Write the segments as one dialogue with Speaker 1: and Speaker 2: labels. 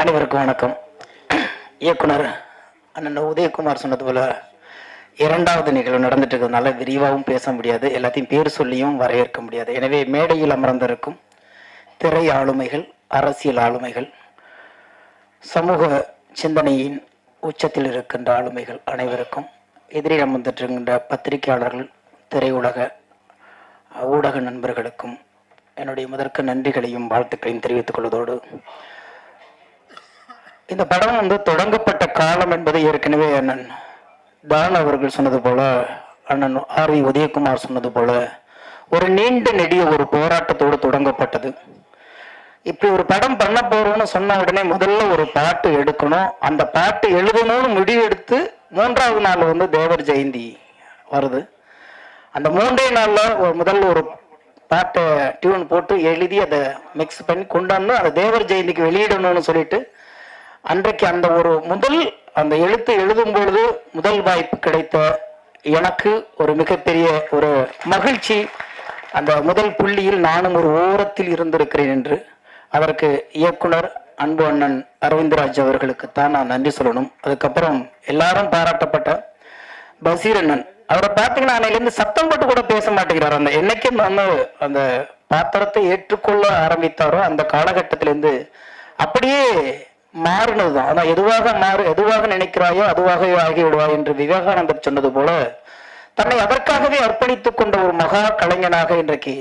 Speaker 1: அனைவருக்கும் வணக்கம். இயக்குனர் அண்ணன் உதயகுமார் சொன்னது போல இரண்டாவது நிகழ்வு நடந்துட்டு இருக்கிறதுனால விரிவாகவும் பேச முடியாது எல்லாத்தையும் பேர் சொல்லியும் வரையறுக்க முடியாது. எனவே மேடையில் அமர்ந்திருக்கும் திரை ஆளுமைகள் அரசியல் ஆளுமைகள் சமூக சிந்தனையின் உச்சத்தில் இருக்கின்ற ஆளுமைகள் அனைவருக்கும் எதிரில் அமர்ந்திருக்கின்ற பத்திரிகையாளர்கள் திரையுலக ஊடக நண்பர்களுக்கும் என்னுடைய முதற்கு நன்றிகளையும் வாழ்த்துக்களையும் தெரிவித்துக் கொள்வதோடு இந்த படம் வந்து தொடங்கப்பட்ட காலம் என்பது ஏற்கனவே அண்ணன் தான அவர்கள் சொன்னது போல அண்ணன் ஆர் வி உதயகுமார் சொன்னது போல ஒரு நீண்ட நெடிய ஒரு போராட்டத்தோடு தொடங்கப்பட்டது. இப்படி ஒரு படம் பண்ண போறோம்னு சொன்ன உடனே முதல்ல ஒரு பாட்டு எடுக்கணும். அந்த பாட்டு எழுதணும்னு முடிவெடுத்து மூன்றாவது நாள் வந்து தேவர் ஜெயந்தி வருது. அந்த மூன்றே நாள்ல ஒரு முதல்ல ஒரு பாட்டை டியூன் போட்டு எழுதி அதை மிக்ஸ் பண்ணி கொண்டாந்து அதை தேவர் ஜெயந்திக்கு வெளியிடணும்னு சொல்லிட்டு அன்றைக்கு அந்த ஒரு முதல் அந்த எழுத்து எழுதும் பொழுது முதல் வாய்ப்பு கிடைத்த எனக்கு ஒரு மிகப்பெரிய ஒரு மகிழ்ச்சி. அந்த முதல் புள்ளியில் நானும் ஒரு ஓரத்தில் இருந்திருக்கிறேன் என்று அதற்கு இயக்குனர் அன்பு அண்ணன் அரவிந்தராஜ் அவர்களுக்குத்தான் நான் நன்றி சொல்லணும். அதுக்கப்புறம் எல்லாரும் பாராட்டப்பட்ட பசீர் அண்ணன் அவரை பார்த்தீங்கன்னா அன்னையிலேருந்து சத்தம் போட்டு கூட பேச மாட்டேங்கிறார். அந்த என்னைக்கு வந்து அந்த பாத்திரத்தை ஏற்றுக்கொள்ள ஆரம்பித்தாரோ அந்த காலகட்டத்திலேருந்து அப்படியே மாறினதுதான். அதான் எதுவாக மாறு எதுவாக நினைக்கிறாயோ அதுவாகவே ஆகிவிடுவாய் என்று விவேகானந்தர் சொன்னது போல தன்னை அதற்காகவே அர்ப்பணித்துக் கொண்ட ஒரு மகா கலைஞனாக இன்றைக்கு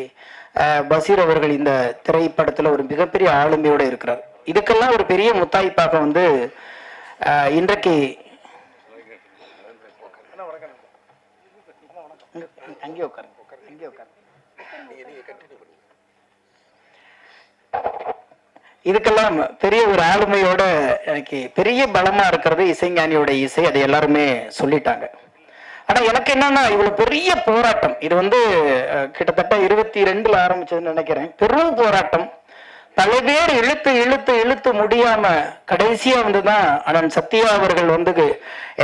Speaker 1: பசீர் அவர்கள் இந்த திரைப்படத்துல ஒரு மிகப்பெரிய ஆளுமையோட இருக்கிறார். இதுக்கெல்லாம் ஒரு பெரிய முத்தாய்ப்பாக வந்து இன்றைக்கு அங்கே உட்காருங்க. அங்கே உட்காருங்க. இதுக்கெல்லாம் பெரிய ஒரு ஆளுமையோட எனக்கு பெரிய பலமா இருக்கிறது இசைஞானியோட இசை அதை எல்லாருமே சொல்லிட்டாங்க. ஆனா எனக்கு என்னன்னா இவ்வளவு பெரிய போராட்டம். இது வந்து கிட்டத்தட்ட இருபத்தி ரெண்டுல ஆரம்பிச்சதுன்னு நினைக்கிறேன். பெரும் போராட்டம். பல பேர் இழுத்து இழுத்து இழுத்து முடியாம கடைசியா வந்துதான் அண்ணன் சத்யா அவர்கள் வந்து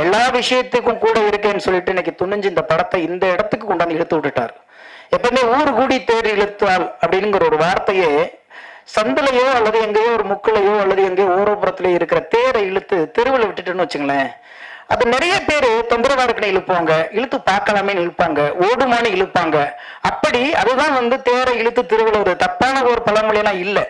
Speaker 1: எல்லா விஷயத்துக்கும் கூட இருக்கேன்னு சொல்லிட்டு இன்னைக்கு துணிஞ்சு இந்த படத்தை இந்த இடத்துக்கு கொண்டாந்து இழுத்து விட்டுட்டார். எப்பவுமே ஊர் கூடி தேடி இழுத்தால் அப்படிங்கிற ஒரு வார்த்தையே சந்திலையோ அல்லது எங்கேயோ ஒரு முக்கிலையோ அல்லது எங்கேயோ ஓரப்புறத்திலேயோ இருக்கிற தேரை இழுத்து தெருவில் விட்டுட்டுன்னு வச்சுங்களேன். அது நிறைய பேர் தொந்தரவாருக்குன்னு இழுப்பாங்க. இழுத்து பார்க்கலாமே இழுப்பாங்க. ஓடுமான்னு இழுப்பாங்க. அப்படி அதுதான் வந்து தேரை இழுத்து திருவிழா ஒரு தப்பான ஒரு பழமொழியெல்லாம் இல்லை.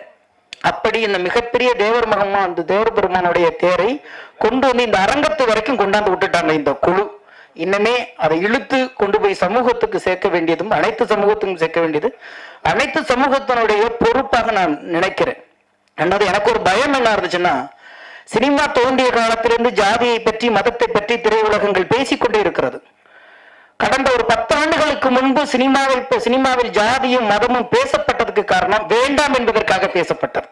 Speaker 1: அப்படி இந்த மிகப்பெரிய தேவர் மகமா அந்த தேவர் பெருமானுடைய தேரை கொண்டு வந்து இந்த அரங்கத்து வரைக்கும் கொண்டாந்து விட்டுட்டாங்க இந்த குழு. இன்னமே அதை இழுத்து கொண்டு போய் சமூகத்துக்கு சேர்க்க வேண்டியதும் அனைத்து சமூகத்துக்கும் சேர்க்க வேண்டியது. அனைத்து சமூகத்தினுடைய பொறுப்பாக நான் நினைக்கிறேன். ரெண்டாவது எனக்கு ஒரு பயம் என்ன இருந்துச்சுன்னா சினிமா தோன்றிய காலத்திலிருந்து ஜாதியை பற்றி மதத்தை பற்றி திரையுலகங்கள் பேசிக்கொண்டே இருக்கிறது. கடந்த ஒரு பத்து ஆண்டுகளுக்கு முன்பு சினிமாவில் சினிமாவில் ஜாதியும் மதமும் பேசப்பட்டதுக்கு காரணம் வேண்டாம் என்பதற்காக பேசப்பட்டது.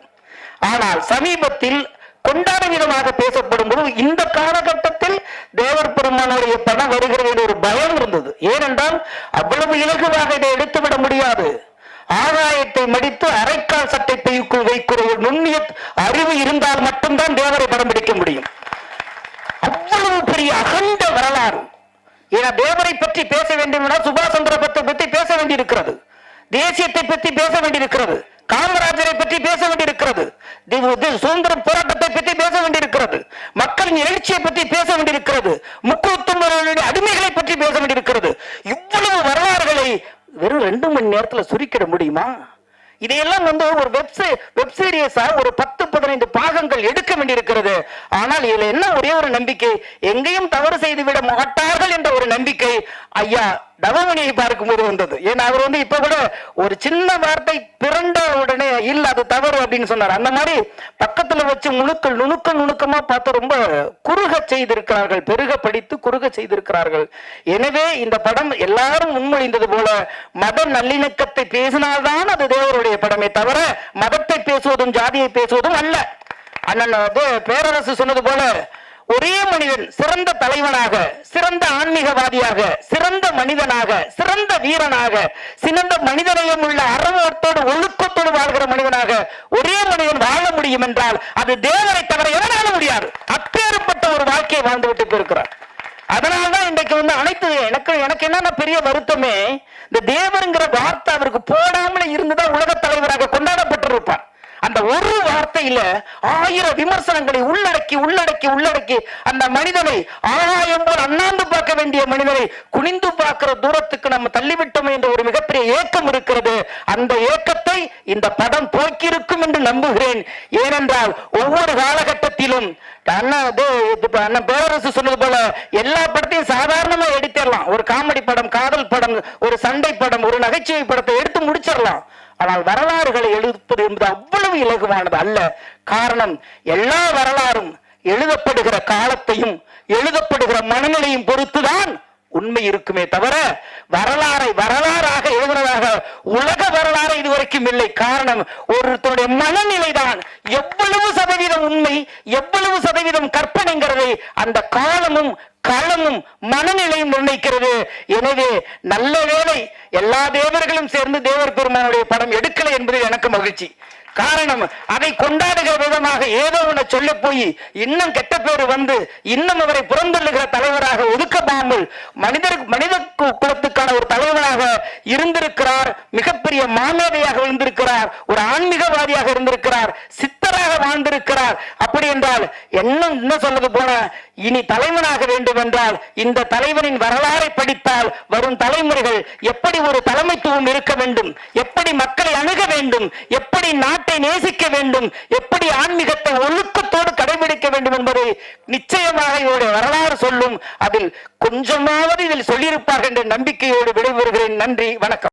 Speaker 1: ஆனால் சமீபத்தில் கொண்டாட விதமாக பேசப்படும் போது இந்த காலகட்டத்தில் தேவர் பெருமானுடைய படம் வருகிறது என்று ஒரு பயம் இருந்தது. ஏனென்றால் அவ்வளவு இலகுவாக இதை எடுத்துவிட முடியாது. ஆதாயத்தை மடித்து அரைக்கால் சட்டை பைக்குள் வைக்கிற ஒரு நுண்ணிய அறிவு இருந்தால் மட்டும்தான் தேவரை படம் பிடிக்க முடியும். அவ்வளவு பெரிய அகண்ட வரலாறு. ஏன்னா தேவரை பற்றி பேச வேண்டும் என்றால் சுபாஷ் சந்திர பத்தை பற்றி பேச வேண்டியிருக்கிறது. தேசியத்தை பற்றி பேச வேண்டியிருக்கிறது. காமராஜரை பற்றி பேச வேண்டியிருக்கிறது. தி- சுதந்திர போராட்டத்தை பற்றி பேச வேண்டியிருக்கிறது. மக்களின் எழுச்சியை பற்றி பேச வேண்டியிருக்கிறது. முக்குத்துமர்களுடைய அடிமைகளை பற்றி பேச வேண்டியிருக்கிறது. இவ்வளவு வரலாறுகளை வெறும் ரெண்டு மணி நேரத்துல சுருக்கிட முடியுமா? இதையெல்லாம் வந்து ஒரு வெப்சைட் வெப் சீரியஸா ஒரு பத்து பதினைந்து பாகங்கள் எடுக்க வேண்டியிருக்கிறது. ஆனால் இதுல என்ன ஒரே ஒரு நம்பிக்கை? எங்கேயும் தவறு செய்து விட மாட்டார்கள் என்ற ஒரு நம்பிக்கை. ஐயா தவமணியை பார்க்கும்போது வந்தது. ஏன்னா அவர் வந்து இப்ப கூட ஒரு சின்ன வார்த்தை பிறண்ட உடனே இல்ல அது தவறு அப்படின்னு சொன்னார். அந்த மாதிரி பக்கத்துல வச்சு முழுக்கள் நுணுக்க நுணுக்கமா பார்த்து ரொம்ப குறுக செய்திருக்கிறார்கள் பெருக படித்து குறுக செய்திருக்கிறார்கள். எனவே இந்த படம் எல்லாரும் முன்மொழிந்தது போல மத நல்லிணக்கத்தை பேசினால்தான் அது தேவருடைய படமே தவிர மதத்தை பேசுவதும் ஜாதியை பேசுவதும் அல்ல. அண்ணன் வந்து பேரரசு சொன்னது போல ஒரே மனிதன் சிறந்த தலைவனாக சிறந்த ஆன்மீகவாதியாக சிறந்த மனிதனாக சிறந்த வீரனாக சிறந்த மனிதநேயம் உள்ள அறவோட்டோடு ஒழுக்கத்தோடு வாழ்கிற மனிதனாக ஒரே மனிதன் வாழ முடியும் என்றால் அது தேவனை தவிர எதனால முடியாது. அப்பேற்பட்ட ஒரு வாழ்க்கையை வாழ்ந்து விட்டு போயிருக்கிறார். அதனால்தான் இன்றைக்கு வந்து அனைத்து எனக்கு எனக்கு என்னென்ன பெரிய வருத்தமே இந்த தேவருங்கிற வார்த்தை அவருக்கு போடாமல இருந்துதான் உலக தலைவராக கொண்டாடப்பட்டிருப்பார். அந்த ஒரு வார்த்தையில ஆயிரம் விமர்சனங்களை உள்ளடக்கி உள்ளடக்கி உள்ளடக்கி அந்த மனிதனை ஆகாயம் போல் அண்ணாந்து பார்க்க வேண்டிய மனிதனை குனிந்து பார்க்கிற தூரத்துக்கு நம்ம தள்ளிவிட்டோம் என்ற ஒரு மிகப்பெரிய ஏக்கம் இருக்கிறது. அந்த ஏக்கத்தை இந்த படம் போக்கியிருக்கும் என்று நம்புகிறேன். ஏனென்றால் ஒவ்வொரு காலகட்டத்திலும் அண்ணா அண்ணன் பேரரசு சொன்னது போல எல்லா படத்தையும் சாதாரணமா எடுத்துடலாம். ஒரு காமெடி படம் காதல் படம் ஒரு சண்டை படம் ஒரு நகைச்சுவை படத்தை எடுத்து முடிச்சிடலாம். ஆனால் வரலாறுகளை எழுதுவது என்பது அவ்வளவு இலகுவானது அல்ல. காரணம் எல்லா வரலாறும் எழுதப்படுகிற காலத்தையும் எழுதப்படுகிற மனநிலையும் பொறுத்துதான் உண்மை இருக்குமே தவிர வரலாறை வரலாறாக எழுதுனதாக உலக வரலாறு இதுவரைக்கும் இல்லை. காரணம் ஒருத்தருடைய மனநிலை தான் எவ்வளவு சதவீதம் உண்மை எவ்வளவு சதவீதம் கற்பனைங்கிறதை அந்த காலமும் காலமும் மனநிலையும் நிர்ணயிக்கிறது. எனவே நல்ல வேலை எல்லா தேவர்களும் சேர்ந்து தேவர் பெருமானுடைய படம் எடுக்கலை என்பது எனக்கு மகிழ்ச்சி. காரணம் அதை கொண்டாடுகிற விதமாக ஏதோ ஒன்று சொல்ல போய் இன்னும் கெட்ட பேர் வந்து இன்னும் அவரை புறந்தள்ளுகிற தலைவராக ஒதுக்கப்படாமல் மனிதர் மனித குலத்துக்கான ஒரு தலைவராக இருந்திருக்கிறார் மிகப்பெரிய மாமேதையாக இருந்திருக்கிறார் ஒரு ஆன்மீகவாதியாக இருந்திருக்கிறார் சித்தராக வாழ்ந்திருக்கிறார். அப்படி என்றால் இன்னும் என்ன சொல்வது போன இனி தலைவனாக வேண்டும் என்றால் இந்த தலைவனின் வரலாறை படித்தால் வரும் தலைமுறைகள் எப்படி ஒரு தலைமைத்துவம் இருக்க வேண்டும்? எப்படி மக்களை அணுக வேண்டும்? எப்படி நாட்டை நேசிக்க வேண்டும்? எப்படி ஆன்மீகத்தை ஒழுக்கத்தோடு கடைபிடிக்க வேண்டும் என்பதை நிச்சயமாக இவருடைய வரலாறு சொல்லும் அதில் கொஞ்சமாவது இதில் சொல்லியிருப்பார்கள் என்ற நம்பிக்கையோடு விடைபெறுகிறேன். நன்றி வணக்கம்.